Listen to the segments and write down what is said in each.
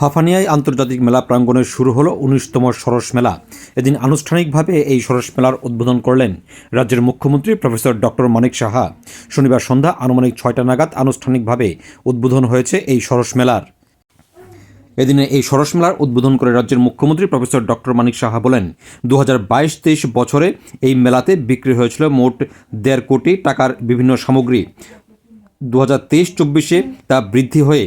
হাফানিয়ায় আন্তর্জাতিক মেলা প্রাঙ্গণে শুরু হলো উনিশতম সরস মেলা। এদিন আনুষ্ঠানিকভাবে এই সরস মেলার উদ্বোধন করলেন রাজ্যের মুখ্যমন্ত্রী প্রফেসর ডক্টর মানিক সাহা। শনিবার সন্ধ্যা আনুমানিক ছয়টা নাগাদ আনুষ্ঠানিকভাবে উদ্বোধন হয়েছে এই সরস মেলার। এদিনে এই সরস মেলার উদ্বোধন করে রাজ্যের মুখ্যমন্ত্রী প্রফেসর ডক্টর মানিক সাহা বলেন দু হাজার বাইশ তেইশ বছরে এই মেলাতে বিক্রি হয়েছিল মোট দেড় কোটি টাকার বিভিন্ন সামগ্রী। দু হাজার তেইশ চব্বিশে তা বৃদ্ধি হয়ে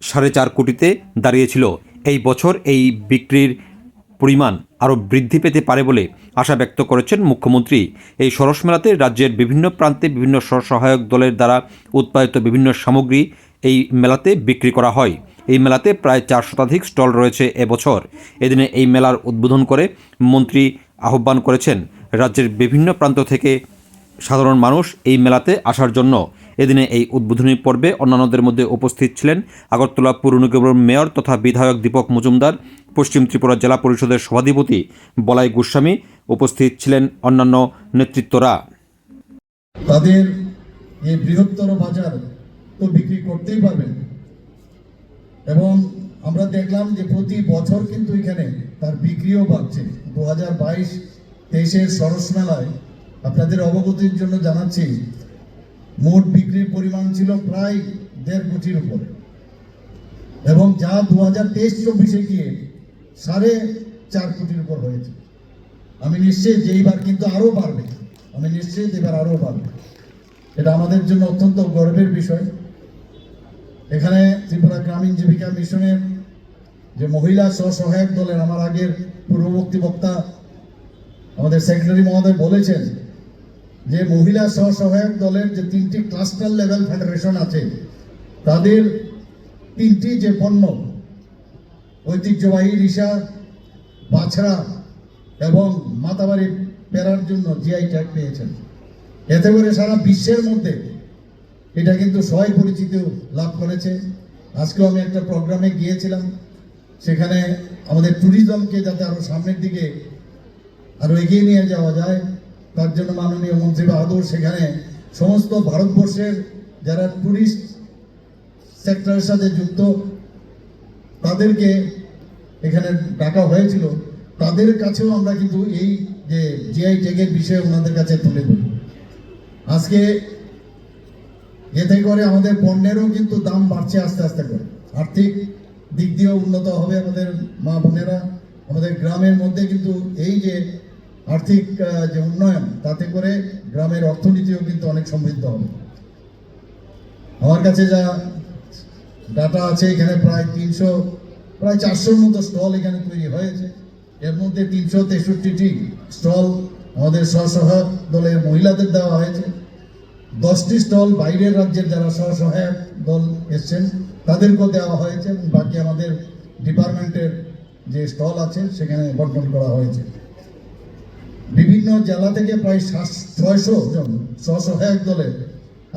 সাড়ে চার কোটিতে দাঁড়িয়েছিল। এই বছর এই বিক্রির পরিমাণ আরও বৃদ্ধি পেতে পারে বলে আশা ব্যক্ত করেছেন মুখ্যমন্ত্রী। এই সরস মেলাতে রাজ্যের বিভিন্ন প্রান্তে বিভিন্ন স্বসহায়ক দলের দ্বারা উৎপাদিত বিভিন্ন সামগ্রী এই মেলাতে বিক্রি করা হয়। এই মেলাতে প্রায় চার শতাধিক স্টল রয়েছে এবছর এদিনে এই মেলার উদ্বোধন করে মন্ত্রী আহ্বান করেছেন। রাজ্যের বিভিন্ন প্রান্ত থেকে সাধারণ মানুষ এই মেলাতে আসার জন্য। এদিনে এই উদ্বোধনী পর্বে অন্যান্যদের মধ্যে উপস্থিত ছিলেন আগরতলা পৌর নিগমের মেয়র তথা বিধায়ক দীপক মজুমদার, পশ্চিম ত্রিপুরা জেলা পরিষদের সভাধিপতি বলাই গোস্বামী উপস্থিত ছিলেন অন্যান্য নেতৃত্বরা। তাদের এই বৃহত্তর বাজার তো বিক্রি করতেই পারবেন এবং আমরা দেখলাম যে প্রতি বছর কিন্তু এখানে তার বিক্রিও বাড়ছে। দু হাজার বাইশ তেইশের সরস মেলায় আপনাদের অবগতির জন্য জানাচ্ছি মোট বিক্রির পরিমাণ ছিল প্রায় দেড় কোটির উপরে। এবং যা দু হাজার তেইশ চব্বিশে গিয়ে সাড়ে চার কোটির উপর হয়েছে। আমি নিশ্চিত যে এইবার কিন্তু আরও বাড়বে। আমি নিশ্চিত এবার আরও বাড়বে। এটা আমাদের জন্য অত্যন্ত গর্বের বিষয়। এখানে ত্রিপুরা গ্রামীণ জীবিকা মিশনের যে মহিলা স্বসহায়ক দলের আমার আগের পূর্ববর্তী বক্তা আমাদের সেক্রেটারি মহোদয় বলেছেন যে মহিলা স্বসহায়ক দলের যে তিনটি ক্লাস্টার লেভেল ফেডারেশন আছে, তাদের তিনটি যে পণ্য, ঐতিহ্যবাহী রিসা বাছড়া এবং মাতাবাড়ি পেরার জন্য জিআই ট্যাগ পেয়েছেন। এতে করে সারা বিশ্বের মধ্যে এটা কিন্তু সবাই পরিচিতি লাভ করেছে। আজকেও আমি একটা প্রোগ্রামে গিয়েছিলাম। সেখানে আমাদের ট্যুরিজমকে যাতে আরও সামনের দিকে আরও এগিয়ে নিয়ে যাওয়া যায় তার জন্য মাননীয় মন্ত্রী বাহাদুর সেখানে সমস্ত ভারতবর্ষের যারা ট্যুরিস্ট সেক্টরের সাথে যুক্ত, তাদেরকে এখানে ডাকা হয়েছিল। তাদের কাছেও আমরা কিন্তু এই যে জিআই ট্যাগের বিষয়ে ওনাদের কাছে তুলে ধরি। আজকে এতে করে আমাদের পণ্যেরও কিন্তু দাম বাড়ছে আস্তে আস্তে করে। আর্থিক দিক দিয়েও উন্নত হবে আমাদের মা বোনেরা। আমাদের গ্রামের মধ্যে কিন্তু এই যে আর্থিক যে উন্নয়ন, তাতে করে গ্রামের অর্থনীতিও কিন্তু অনেক সমৃদ্ধ হবে। আমার কাছে যা ডাটা আছে, এখানে প্রায় তিনশো, প্রায় চারশোর মতো স্টল এখানে তৈরি হয়েছে। এর মধ্যে তিনশো তেষট্টিটি স্টল আমাদের স্বসহায়ক দলের মহিলাদের দেওয়া হয়েছে। দশটি স্টল বাইরের রাজ্যের যারা স্বসহায়ক দল এসছেন, তাদেরকেও দেওয়া হয়েছে এবং বাকি আমাদের ডিপার্টমেন্টের যে স্টল আছে, সেখানে বন্টন করা হয়েছে। বিভিন্ন জেলা থেকে প্রায় ছয়শো জন স্বসহায়ক দলের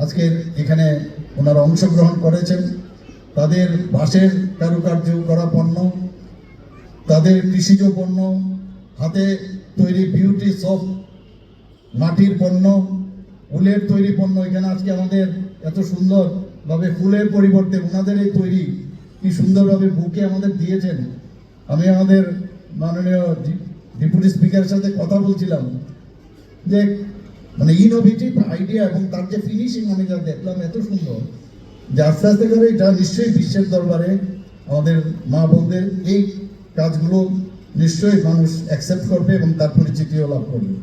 আজকের এখানে ওনারা অংশগ্রহণ করেছেন। তাদের বাঁশের কারুকার্য করা পণ্য, তাদের কৃষিজ পণ্য, হাতে তৈরি বিউটি সব মাটির পণ্য ফুলের তৈরি পণ্য। এখানে আজকে আমাদের এত সুন্দরভাবে ফুলের পরিবর্তে ওনাদের এই তৈরি কি সুন্দরভাবে বুকে আমাদের দিয়েছেন। আমি আমাদের মাননীয় ডেপুটি স্পিকারের সাথে কথা বলছিলাম যে মানে ইনোভেটিভ আইডিয়া এবং তার যে ফিনিশিং আমি যা দেখলাম এত সুন্দর যে আস্তে আস্তে করে এটা নিশ্চয়ই বিশ্বের দরবারে আমাদের মা বোনদের এই কাজগুলো নিশ্চয়ই মানুষ অ্যাকসেপ্ট করবে এবং তার পরিচিতিও লাভ করবে।